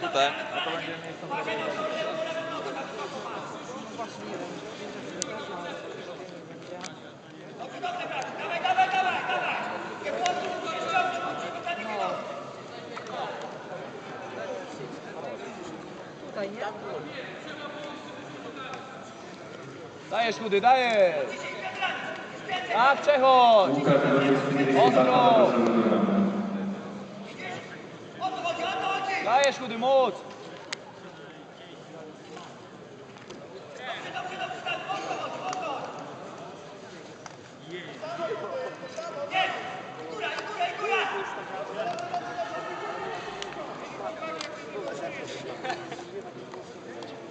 Tutaj. Tutaj nie? Dajesz chudy, dajesz! Tak, przechodź! Ostro! Dajesz chudy, moc!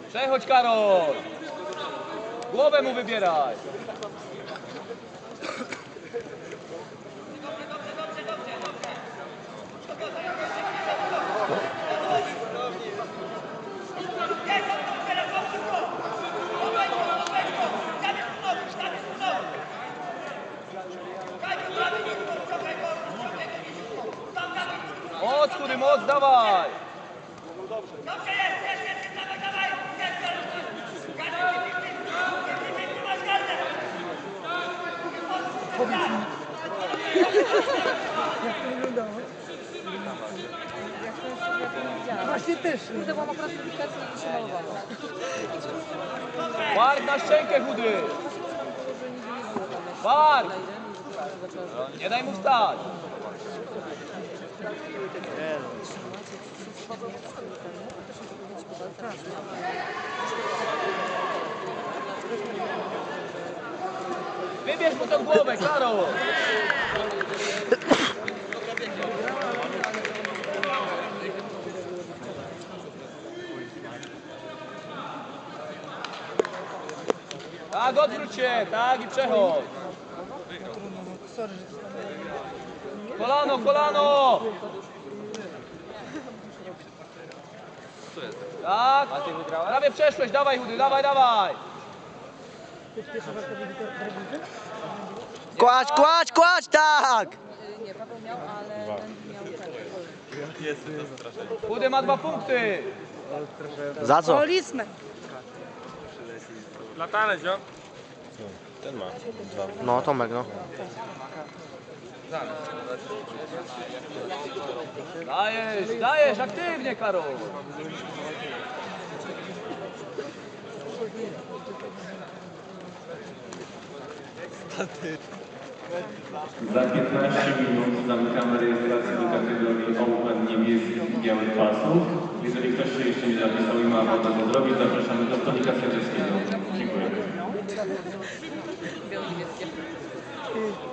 Przechodź Karol! Głowę mu wybieraj! Moc, chudy, moc, dawaj! Właśnie też. To byłam akurat publikacja i się malowała. Bark na szczękę, chudy! Bark! Nie daj mu wstać! Wybierz mu tą głowę, Karol! Tak, odwróć się, tak i przechodź. Kolano, kolano! Tak, prawie przeszłeś, dawaj chudy, dawaj, dawaj! Kładź, kładź, kładź, tak! Nie, Paweł miał, ale ten miał tak. Chudy ma dwa punkty! Za co? Polismy. Latane, zio. No, Tomek, no. Dajesz, dajesz, aktywnie Karol! Za 15 minut zamykamy rejestrację do kategorii Open niebieskich i białych pasów. Jeżeli ktoś się jeszcze nie zapisał i ma ochotę to zrobić, zapraszamy do stolika sędziowskiego. Dziękuję.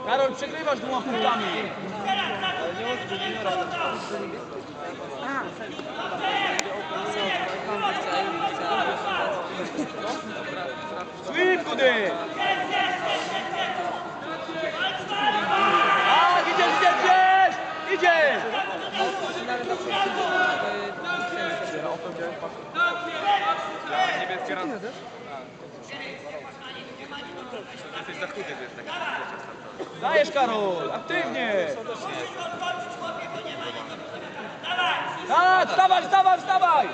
Karol, przegrywasz dwoma punktami! Sweep, chudy! Tak, idziesz, idziesz, idziesz! Idziesz! Niebieskie raz. Jesteś za chudy, to jest taki. Dajesz Karol, aktywnie! Tak, wstawaj, wstawaj, wstawaj!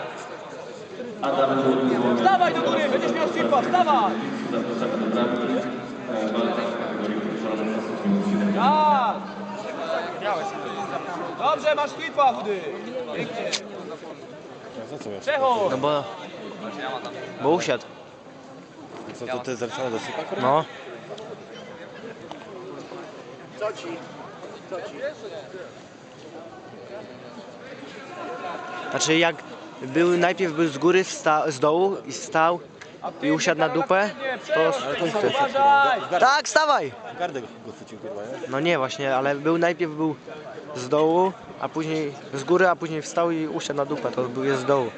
Wstawaj do góry, będziesz miał sweepa, wstawaj! Zapraszamy do bramki. E, Walka w kategorii uproszczonej pasów minus 7. Tak! Dobrze, masz sweepa, chudy! Pięknie! Przechodź! No bo... Bo usiadł. Co to ty zaczynamy do sypa? No. Znaczy jak był, najpierw był z góry, wsta, z dołu i stał i usiadł na dupę, to punkty. Tak, stawaj! Gardę go chwycił kurwa, nie? No nie właśnie, ale był najpierw był z dołu, a później z góry, a później wstał i usiadł na dupę, to był jest z dołu.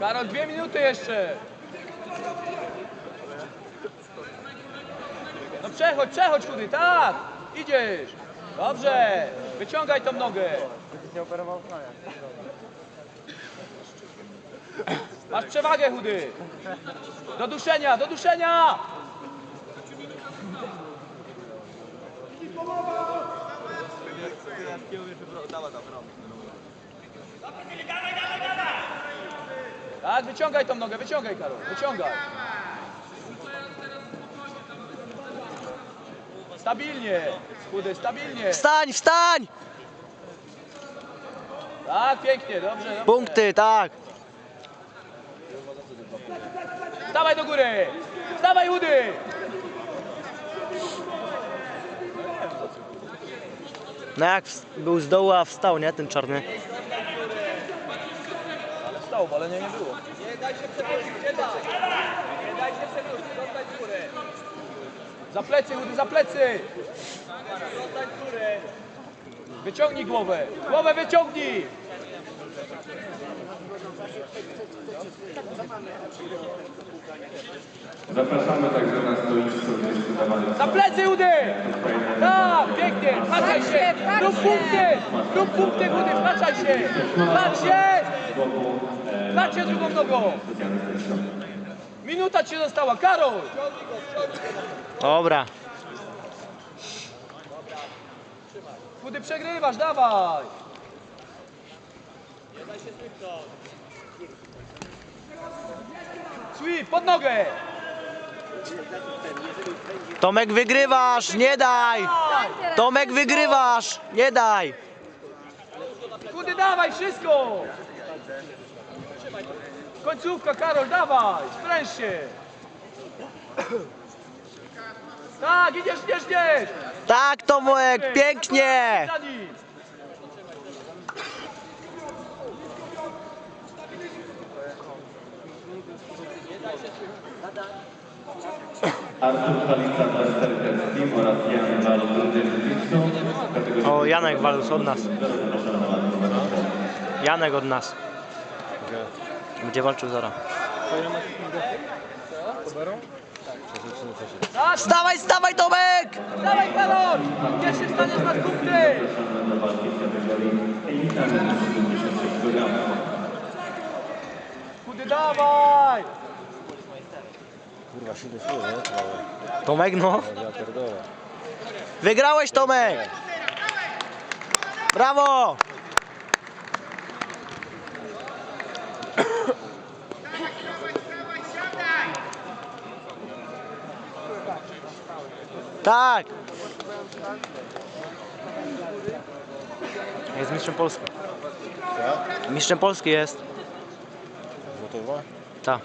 Karol, dwie minuty jeszcze! Przechodź, przechodź chudy, tak! Idziesz! Dobrze! Wyciągaj tą nogę! Masz przewagę, chudy. Do duszenia, do duszenia. Tak, wyciągaj tą nogę, wyciągaj, Karol, wyciągaj. Stabilnie, chudy, stabilnie. Wstań, wstań! Tak, pięknie, dobrze, dobrze. Punkty, tak. Stawaj do góry! Stawaj, chudy! No jak był z dołu, a wstał, nie? Ten czarny. Ale wstał, ale nie, nie było. Nie daj się przewrócić, nie daj! Nie daj się przewrócić, zostań. Za plecy, chudy, za plecy! Wyciągnij głowę, głowę wyciągnij! Zapraszamy także na stoisko, gdzie jest wydawanie Za plecy, chudy! Tak, pięknie, wracaj się! Rób punkty! Rób punkty, chudy, wracaj się! Wracaj się! się drugą nogą! Minuta ci została, Karol! Dobra. Chudy przegrywasz, dawaj! Sweep, pod nogę! Tomek wygrywasz, nie daj! Tomek wygrywasz, nie daj! Chudy, dawaj, wszystko! Końcówka, Karol, dawaj! Spręż się! Tak, idziesz, idziesz, idziesz! Tak, Tomek, pięknie! Artur Sterker Team oraz Jan Walus. O, Janek Walus od nas. Janek od nas. Będzie walczył zaraz. Tak, Stawaj, stawaj, Tomek! dawaj, Karol! Pierwszy staniesz na punkty! Zapraszamy do walki w kategorii Elita minus 76 kg. Chudy, dawaj! Kurwa, 7 słów, nie? Małe. Tomek, no. Wygrałeś, Tomek! Brawo! Tak! Jest mistrzem Polski. Mistrzem Polski jest. Złotowa? Tak.